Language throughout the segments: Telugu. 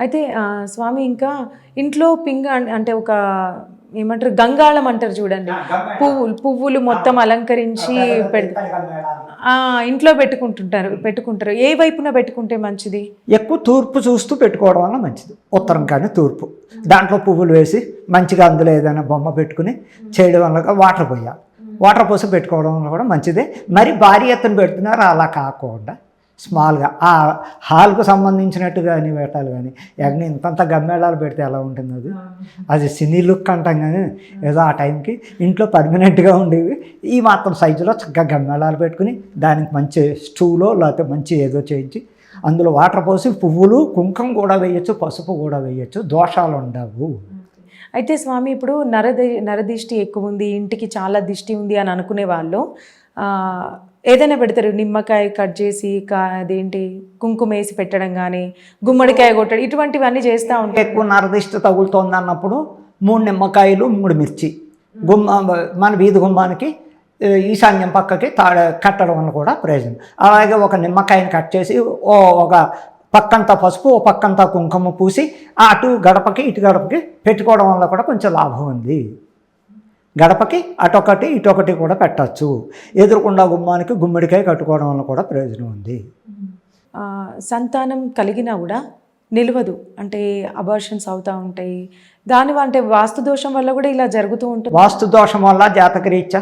అయితే స్వామి ఇంకా ఇంట్లో పింగ అంటే ఒక ఏమంటారు? గంగాళం అంటారు చూడండి. పువ్వులు పువ్వులు మొత్తం అలంకరించి పెడ్ ఆ, ఇంట్లో పెట్టుకుంటుంటారు పెట్టుకుంటారు. ఏ వైపున పెట్టుకుంటే మంచిది? ఎక్కువ తూర్పు చూస్తూ పెట్టుకోవడం వల్ల మంచిది. ఉత్తరం కానీ తూర్పు. దాంట్లో పువ్వులు వేసి మంచిగా అందులో ఏదైనా బొమ్మ పెట్టుకుని చేయడం వల్ల వాటర్ పోయాలి. వాటర్ పోసి పెట్టుకోవడం వల్ల కూడా మంచిదే. మరి భారీ ఎత్తున పెడుతున్నారు అలా కాకుండా స్మాల్గా. ఆ హాల్కు సంబంధించినట్టు కానీ పెట్టాలి కానీ ఎగ్ని ఇంతంత గమ్మేళాలు పెడితే ఎలా ఉంటుంది అది? అది సినీ లుక్ అంటాం కానీ ఏదో ఆ టైంకి ఇంట్లో పర్మనెంట్గా ఉండేవి. ఈ మాత్రం సైజులో చక్కగా గమ్మేళాలు పెట్టుకుని దానికి మంచి స్టూలో లేకపోతే మంచి ఏదో చేయించి అందులో వాటర్ పోసి పువ్వులు కుంకుమ కూడా వేయచ్చు పసుపు కూడా వేయచ్చు దోషాలు ఉండవు. అయితే స్వామి ఇప్పుడు నరది నరదిష్టి ఎక్కువ ఉంది ఇంటికి చాలా దిష్టి ఉంది అని అనుకునే వాళ్ళు ఏదైనా పెడతారు నిమ్మకాయ కట్ చేసి కా అదేంటి కుంకుమ వేసి పెట్టడం కానీ గుమ్మడికాయ కొట్టడం ఇటువంటివన్నీ చేస్తూ ఉంటాయి ఎక్కువ నరదిష్ట తగులుతోంది అన్నప్పుడు మూడు నిమ్మకాయలు మూడు మిర్చి. గుమ్మ మన వీధి గుమ్మానికి ఈశాన్యం పక్కకి తా కట్టడం వల్ల కూడా ప్రయోజనం. అలాగే ఒక నిమ్మకాయని కట్ చేసి ఓ ఒక పక్కంతా పసుపు ఓ పక్కంతా కుంకుమ పూసి అటు గడపకి ఇటు గడపకి పెట్టుకోవడం వల్ల కూడా కొంచెం లాభం ఉంది. గడపకి అటొకటి ఇటొకటి కూడా పెట్టచ్చు. ఎదురుకుండా గుమ్మానికి గుమ్మడికాయ కట్టుకోవడం వల్ల కూడా ప్రయోజనం ఉంది. సంతానం కలిగినా కూడా నిలవదు. అంటే అబార్షన్స్ అవుతూ ఉంటాయి. దాని అంటే వాస్తు దోషం వల్ల కూడా ఇలా జరుగుతూ ఉంటుంది. వాస్తు దోషం వల్ల జాతకరీత్యా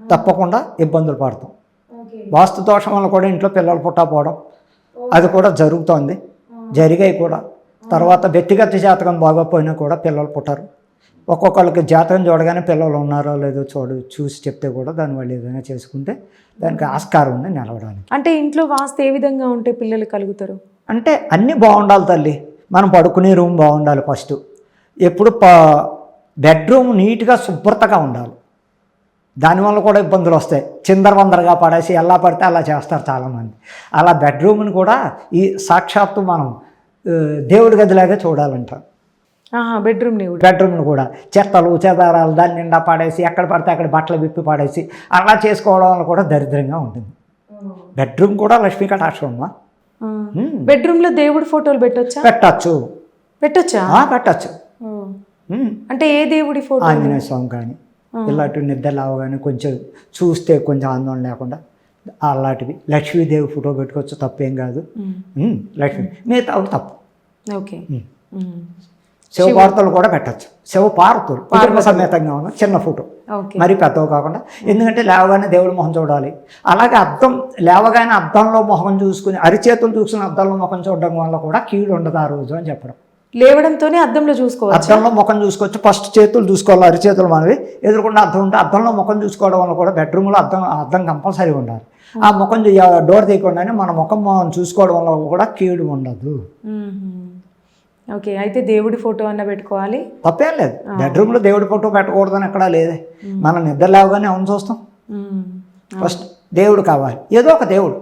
తప్పకుండా ఇబ్బందులు పడతాం. వాస్తు దోషం వల్ల కూడా ఇంట్లో పిల్లలు పుట్టకపోవడం అది కూడా జరుగుతోంది. జరిగాయి కూడా. తర్వాత వ్యక్తిగత జాతకం బాగోపోయినా కూడా పిల్లలు పుట్టరు. ఒక్కొక్కళ్ళకి జాతకం చూడగానే పిల్లలు ఉన్నారో లేదో చూడు చూసి చెప్తే కూడా దానివల్ల ఏదైనా చేసుకుంటే దానికి ఆస్కారం ఉంది నిలవడానికి. అంటే ఇంట్లో వాస్తు ఏ విధంగా ఉంటే పిల్లలు కలుగుతారు? అంటే అన్నీ బాగుండాలి తల్లి. మనం పడుకునే రూమ్ బాగుండాలి ఫస్ట్. ఎప్పుడు ప బెడ్రూమ్ నీట్గా శుభ్రతగా ఉండాలి. దానివల్ల కూడా ఇబ్బందులు వస్తాయి. చిందరవందరగా పడేసి ఎలా పడితే అలా చేస్తారు చాలామంది. అలా బెడ్రూమ్ని కూడా ఈ సాక్షాత్తు మనం దేవుడి గదిలాగా చూడాలంట ఆహా బెడ్రూమ్ని కూడా. బెడ్రూమ్ను కూడా. చెత్తలు చెదారాలు దాని నిండా పడేసి ఎక్కడ పడితే అక్కడ బట్టలు విప్పి పడేసి అలా చేసుకోవడం వల్ల కూడా దరిద్రంగా ఉంటుంది. బెడ్రూమ్ కూడా లక్ష్మీ కటాక్షం అమ్మా ఆ. ఉమ్. బెడ్రూమ్లో దేవుడి ఫోటోలు పెట్టొచ్చా? పెట్టచ్చు. పెట్టొచ్చా? పెట్టచ్చు. అంటే ఏ దేవుడి ఫోటో? ఆంజనేయ స్వామి కానీ ఇలాంటి నిద్ర కానీ కొంచెం చూస్తే కొంచెం ఆందోళన లేకుండా అలాంటివి. లక్ష్మీదేవి ఫోటో పెట్టుకోవచ్చు తప్పేం కాదు. లక్ష్మి మిగతా తప్పు. ఓకే. ఉమ్. శివపార్వతులు కూడా పెట్టచ్చు. శివపార్వతులు కుటుంబ సమేతంగా ఉన్న చిన్న ఫోటో. మరి పెద్దవి కాకుండా. ఎందుకంటే లేవగానే దేవుడి మొహం చూడాలి. అలాగే అద్దం లేవగానే అద్దంలో మొహం చూసుకుని అరిచేతులు చూసుకుని అద్దంలో ముఖం చూడడం వల్ల కూడా కీడు ఉండదు ఆ రోజు అని చెప్పడం. లేవడంతోనే అద్దంలో చూసుకోవచ్చు. అద్దంలో ముఖం చూసుకోవచ్చు. ఫస్ట్ చేతులు చూసుకోవాలి అరిచేతులు మనవి. ఎదురుకుండా అద్దం ఉంటే అద్దంలో ముఖం చూసుకోవడం వల్ల కూడా బెడ్రూమ్లో అద్దం అద్దం కంపల్సరీ ఉండాలి. ఆ ముఖం డోర్ తీయకుండానే మన ముఖం మనం చూసుకోవడం వల్ల కూడా కీడు ఉండదు. ఓకే అయితే దేవుడి ఫోటో అన్న పెట్టుకోవాలి. తప్పేం లేదు. బెడ్రూమ్లో దేవుడి ఫోటో పెట్టకూడదని ఎక్కడా లేదే. మనం నిద్ర లేవగానే అవును చూస్తాం. ఫస్ట్ దేవుడు కావాలి. ఏదో ఒక దేవుడు.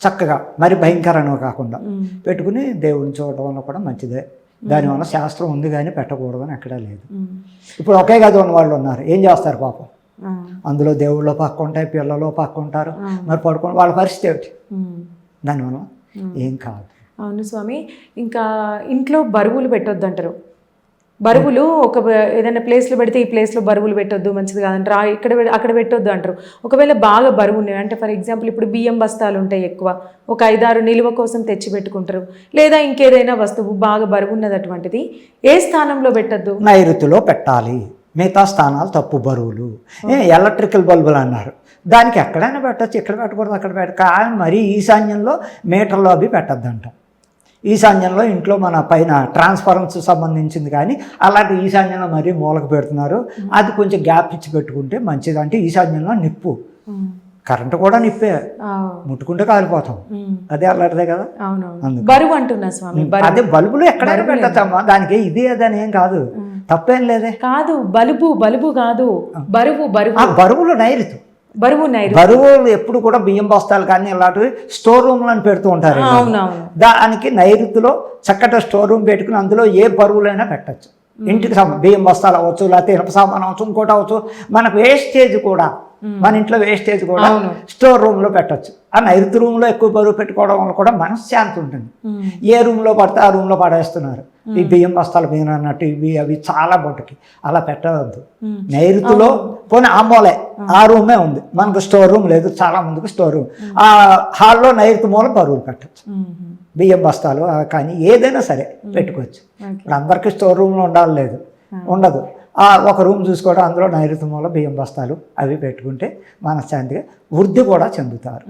చక్కగా మరి భయంకరంగా కాకుండా. పెట్టుకుని దేవుడిని చూడడం వల్ల కూడా మంచిదే. దానివల్ల శాస్త్రం ఉంది కానీ పెట్టకూడదని ఎక్కడా లేదు. ఇప్పుడు ఒకే గది ఉన్న వాళ్ళు ఉన్నారు. ఏం చేస్తారు పాపం. అందులో దేవుళ్ళు పక్క ఉంటాయి పిల్లలు పక్క ఉంటారు ఆ. మరి పడుకుని వాళ్ళ పరిస్థితి ఏమిటి. దానివల్ల ఏం కాదు. అవును స్వామి. ఇంకా ఇంట్లో బరువులు పెట్టొద్దు అంటారు బరువులు ఒక ఏదైనా ప్లేస్లో పెడితే ఈ ప్లేస్లో బరువులు పెట్టొద్దు మంచిది కాదంటారు. ఇక్కడ అక్కడ పెట్టొద్దు అంటారు. ఒకవేళ బాగా బరువు ఉన్నాయి అంటే ఫర్ ఎగ్జాంపుల్ ఇప్పుడు బియ్యం బస్తాలు ఉంటాయి ఎక్కువ. ఒక ఐదారు నిల్వ కోసం తెచ్చి పెట్టుకుంటారు. లేదా ఇంకేదైనా వస్తువు బాగా బరువు ఉన్నది అటువంటిది ఏ స్థానంలో పెట్టొద్దు? నైరుతిలో పెట్టాలి. మిగతా స్థానాలు తప్పు బరువులు. ఎలక్ట్రికల్ బల్బులు అన్నారు. దానికి ఎక్కడైనా పెట్టచ్చు ఇక్కడ పెట్టకూడదు అక్కడ పెట్ట కానీ మరీ ఈశాన్యంలో మీటర్లో అవి పెట్టద్దంట ఈశాన్యంలో ఇంట్లో మన పైన ట్రాన్స్ఫరెన్స్ సంబంధించింది కానీ అలాంటి ఈశాన్యంలో మరీ మూలకు పెడుతున్నారు. అది కొంచెం గ్యాప్ ఇచ్చి పెట్టుకుంటే మంచిది. అంటే ఈశాన్యంలో నిప్పు. కరెంటు కూడా నిప్పే. ముట్టుకుంటే కాలిపోతాం. అదే అలాంటిదే కదా. బరువు అంటున్నా స్వామి అదే బల్బులు ఎక్కడైనా పెట్టచ్చమ్మా దానికి ఇది అదని ఏం కాదు. తప్పేం లేదే. కాదు బలుబు బలుబు కాదు. బరువు బరువు. ఆ బరువులు నైరుతి. బరువు నైరు బరువులు ఎప్పుడు కూడా బియ్యం బస్తాలు కానీ ఇలాంటివి స్టోర్ రూమ్లను పెడుతూ ఉంటారు దానికి నైరుతిలో చక్కటి స్టోర్ రూమ్ పెట్టుకుని అందులో ఏ బరువులైనా పెట్టచ్చు. ఇంటికి బియ్యం బస్తాలు అవ్వచ్చు లేకపోతే ఇనప సామాన్ అవ్వచ్చు ఇంకోటి అవ్వచ్చు. మనకు వేస్టేజ్ కూడా మన ఇంట్లో వేస్టేజ్ కూడా. స్టోర్ రూమ్లో పెట్టొచ్చు. ఆ నైరుతి రూమ్లో ఎక్కువ బరువు పెట్టుకోవడం వల్ల కూడా మనశ్శాంతి ఉంటుంది. ఏ రూమ్లో పడితే ఆ రూమ్లో పడేస్తున్నారు. ఈ బియ్యం బస్తాలు బియ్యం అన్నట్టు ఇవి అవి చాలా బొట్టుకి అలా పెట్టవద్దు. నైరుతిలో పోనీ ఆ మూలే ఆ. రూమే ఉంది. మనకు స్టోర్ రూమ్ లేదు చాలా మందికి స్టోర్ రూమ్ ఆ హాల్లో నైరుతి మూల బరువులు పెట్టచ్చు. బియ్యం బస్తాలు కానీ ఏదైనా సరే పెట్టుకోవచ్చు. ఇప్పుడు అందరికీ స్టోర్ రూమ్లో ఉండాలి లేదు. ఉండదు. ఒక రూమ్ చూసుకోవడం అందులో నైరుతి మూల బియ్యం బస్తాలు అవి పెట్టుకుంటే మనశ్శాంతిగా వృద్ధి కూడా చెందుతారు.